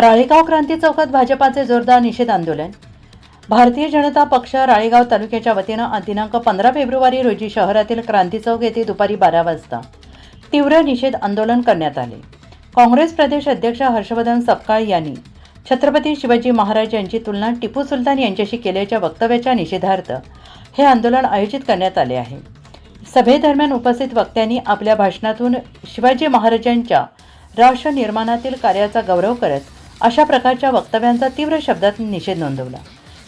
राळेगाव क्रांती चौकात भाजपाचे जोरदार निषेध आंदोलन. भारतीय जनता पक्ष राळेगाव तालुक्याच्या वतीनं दिनांक पंधरा फेब्रुवारी रोजी शहरातील क्रांती चौक येथे दुपारी बारा वाजता तीव्र निषेध आंदोलन करण्यात आले. काँग्रेस प्रदेश अध्यक्ष हर्षवर्धन सपकाळ यांनी छत्रपती शिवाजी महाराज यांची तुलना टिपू सुलतान यांच्याशी केल्याच्या वक्तव्याच्या निषेधार्थ हे आंदोलन आयोजित करण्यात आले आहे. सभेदरम्यान उपस्थित वक्त्यांनी आपल्या भाषणातून शिवाजी महाराजांच्या राष्ट्र निर्माणातील कार्याचा गौरव करत अशा प्रकारच्या वक्तव्यांचा तीव्र शब्दात निषेध नोंदवला.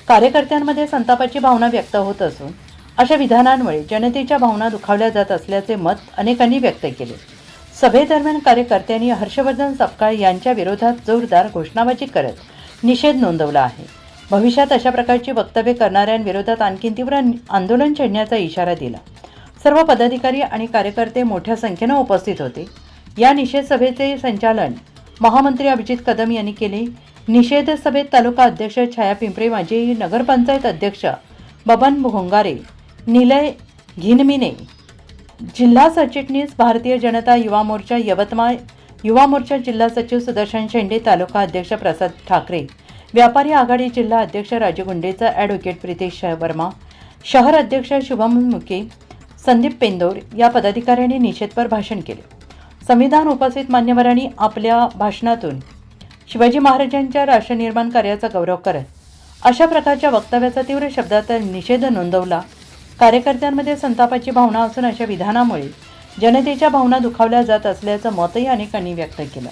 कार्यकर्त्यांमध्ये संतापाची भावना व्यक्त होत असून अशा विधानांमुळे जनतेच्या भावना दुखावल्या जात असल्याचे मत अनेकांनी व्यक्त केले. सभेदरम्यान कार्यकर्त्यांनी हर्षवर्धन सपकाळ यांच्या विरोधात जोरदार घोषणाबाजी करत निषेध नोंदवला आहे. भविष्यात अशा प्रकारची वक्तव्य करणाऱ्यांविरोधात आणखी तीव्र आंदोलन छेडण्याचा इशारा दिला. सर्व पदाधिकारी आणि कार्यकर्ते मोठ्या संख्येनं उपस्थित होते. या निषेध सभेचे संचालन महामंत्री अभिजित कदम यांनी केले. निषेध सभेत तालुका अध्यक्ष छाया पिंपरे माजी नगरपंचायत अध्यक्ष बबन भोंगारे निलय घिनमिने जिल्हा सरचिटणीस भारतीय जनता युवा मोर्चा यवतमाळ युवा मोर्चा जिल्हा सचिव सुदर्शन शेंडे तालुका अध्यक्ष प्रसाद ठाकरे व्यापारी आघाडी जिल्हा अध्यक्ष राजू गुंडेचा ॲडव्होकेट प्रितेश वर्मा शहर अध्यक्ष शुभम मुके संदीप पेंदोर या पदाधिकाऱ्यांनी निषेधपर भाषण केले. संविधान उपस्थित मान्यवरांनी आपल्या भाषणातून शिवाजी महाराजांच्या राष्ट्रनिर्माण कार्याचा गौरव करत अशा प्रकारच्या वक्तव्याचा तीव्र शब्दात निषेध नोंदवला. कार्यकर्त्यांमध्ये संतापाची भावना असून अशा विधानामुळे जनतेच्या भावना दुखावल्या जात असल्याचं मतही अनेकांनी व्यक्त केलं.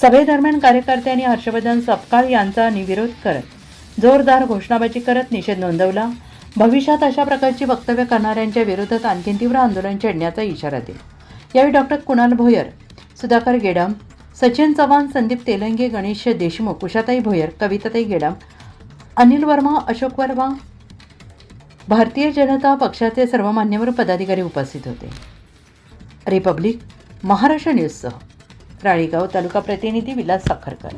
सभेदरम्यान कार्यकर्त्यांनी हर्षवर्धन सपकाळ यांचा निविरोध करत जोरदार घोषणाबाजी करत निषेध नोंदवला. भविष्यात अशा प्रकारची वक्तव्य करणाऱ्यांच्या विरोधात आणखी तीव्र आंदोलन छेडण्याचा इशारा दिला. यावेळी डॉक्टर कुणाल भोयर सुधाकर गेडाम सचिन चव्हाण संदीप तेलंगे गणेश देशमुख कुशाताई भोयर कविताताई गेडाम अनिल वर्मा अशोक वर्मा भारतीय जनता पक्षाचे सर्व मान्यवर पदाधिकारी उपस्थित होते. रिपब्लिक महाराष्ट्र न्यूजसह राळेगाव तालुका प्रतिनिधी विलास साखरकर.